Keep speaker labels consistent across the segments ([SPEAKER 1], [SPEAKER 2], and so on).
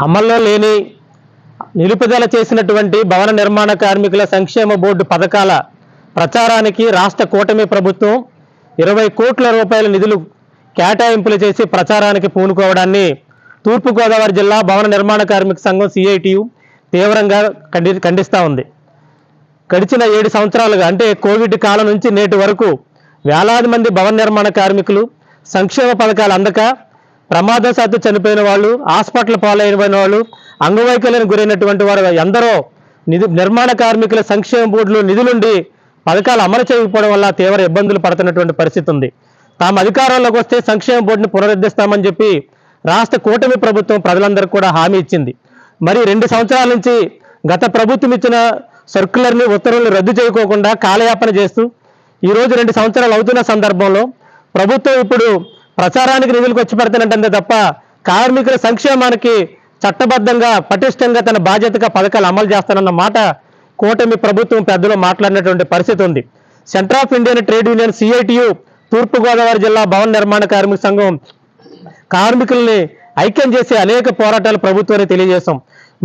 [SPEAKER 1] అమల్లో లేని నిలుపుదల చేసినటువంటి భవన నిర్మాణ కార్మికుల సంక్షేమ బోర్డు పథకాల ప్రచారానికి రాష్ట్ర కూటమి ప్రభుత్వం ఇరవై కోట్ల రూపాయల నిధులు కేటాయింపులు చేసి ప్రచారానికి పూనుకోవడాన్ని తూర్పుగోదావరి జిల్లా భవన నిర్మాణ కార్మిక సంఘం సిఐటియు తీవ్రంగా ఖండి ఖండిస్తూ ఉంది. గడిచిన ఏడు సంవత్సరాలుగా అంటే కోవిడ్ కాలం నుంచి నేటి వరకు వేలాది మంది భవన నిర్మాణ కార్మికులు సంక్షేమ పథకాలు అందక ప్రమాదశాత్తు చనిపోయిన వాళ్ళు హాస్పిటల్ పాలైన వాళ్ళు అంగవైకల్యం గురైనటువంటి వారు ఎందరో నిధి నిర్మాణ కార్మికుల సంక్షేమ బోర్డులు నిధులుండి పథకాలు అమలు చేయకపోవడం వల్ల తీవ్ర ఇబ్బందులు పడుతున్నటువంటి పరిస్థితి ఉంది. తాము అధికారంలోకి వస్తే సంక్షేమ బోర్డుని పునరుద్ధరిస్తామని చెప్పి రాష్ట్ర కూటమి ప్రభుత్వం ప్రజలందరికీ కూడా హామీ ఇచ్చింది. మరి రెండు సంవత్సరాల నుంచి గత ప్రభుత్వం ఇచ్చిన సర్కులర్ని ఉత్తర్వులు రద్దు చేయకోకుండా కాలయాపన చేస్తూ ఈరోజు రెండు సంవత్సరాలు అవుతున్న సందర్భంలో ప్రభుత్వం ఇప్పుడు ప్రచారానికి నిధులు ఖర్చు పెడుతున్నట్టే తప్ప కార్మికుల సంక్షేమానికి చట్టబద్ధంగా పటిష్టంగా తన బాధ్యతగా పథకాలు అమలు చేస్తానన్న మాట కూటమి ప్రభుత్వం పెద్దలు మాట్లాడినటువంటి పరిస్థితి ఉంది. Centre of Indian trade union CITU Thurpu Godavari జిల్లా భవన నిర్మాణ కార్మిక సంఘం కార్మికుల్ని ఐక్యం చేసే అనేక పోరాటాలు ప్రభుత్వాన్ని తెలియజేశాం.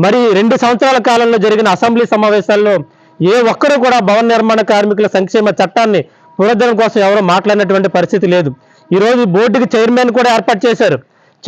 [SPEAKER 1] మరి రెండు సంవత్సరాల కాలంలో జరిగిన అసెంబ్లీ సమావేశాల్లో ఏ ఒక్కరూ కూడా భవన నిర్మాణ కార్మికుల సంక్షేమ చట్టాన్ని పునరుద్ధరణ కోసం ఎవరో మాట్లాడినటువంటి పరిస్థితి లేదు. ఈరోజు బోర్డుకి చైర్మన్ కూడా ఏర్పాటు చేశారు.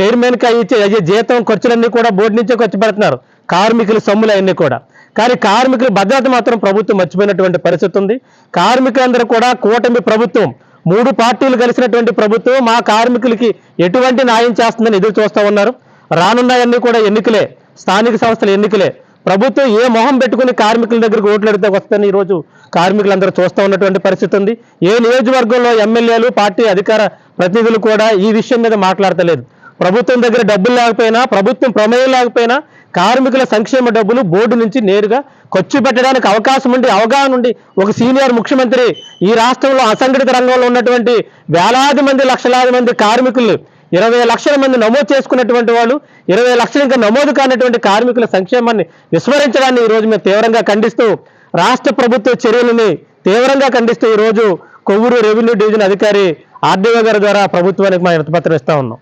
[SPEAKER 1] చైర్మన్కి అయ్యే అయ్యే జీతం ఖర్చులన్నీ కూడా బోర్డు నుంచే ఖర్చు పెడుతున్నారు. కార్మికుల సొమ్ములు అవన్నీ కూడా. కానీ కార్మికుల భద్రత మాత్రం ప్రభుత్వం మర్చిపోయినటువంటి పరిస్థితి ఉంది. కార్మికులందరూ కూడా కూటమి ప్రభుత్వం మూడు పార్టీలు కలిసినటువంటి ప్రభుత్వం మా కార్మికులకి ఎటువంటి న్యాయం చేస్తుందని ఎదురు చూస్తూ ఉన్నారు. రానున్నాయన్నీ కూడా ఎన్నికలే. స్థానిక సంస్థల ఎన్నికలే. ప్రభుత్వం ఏ మొహం పెట్టుకుని కార్మికుల దగ్గరికి ఓట్లు అడితే వస్తుందని ఈరోజు కార్మికులందరూ చూస్తూ ఉన్నటువంటి పరిస్థితి ఉంది. ఏ నియోజకవర్గంలో ఎమ్మెల్యేలు పార్టీ అధికార ప్రతినిధులు కూడా ఈ విషయం మీద మాట్లాడతలేదు. ప్రభుత్వం దగ్గర డబ్బులు లేకపోయినా ప్రభుత్వం ప్రమేయం లేకపోయినా కార్మికుల సంక్షేమ డబ్బులు బోర్డు నుంచి నేరుగా ఖర్చు పెట్టడానికి అవకాశం ఉండి అవగాహన ఉండి ఒక సీనియర్ ముఖ్యమంత్రి ఈ రాష్ట్రంలో అసంఘటిత రంగంలో ఉన్నటువంటి వేలాది మంది లక్షలాది మంది కార్మికులు ఇరవై లక్షల మంది నమోదు చేసుకున్నటువంటి వాళ్ళు ఇరవై లక్షలు ఇంకా నమోదు కానటువంటి కార్మికుల సంక్షేమాన్ని విస్మరించడాన్ని ఈ రోజు మేము తీవ్రంగా ఖండిస్తూ రాష్ట్ర ప్రభుత్వ చర్యలని తీవ్రంగా ఖండిస్తూ ఈ రోజు కొవ్వూరు రెవెన్యూ డివిజన్ అధికారి ఆర్డీఓ గారి ద్వారా ప్రభుత్వానికి మా వినతిపత్రం ఇస్తా ఉన్నాం.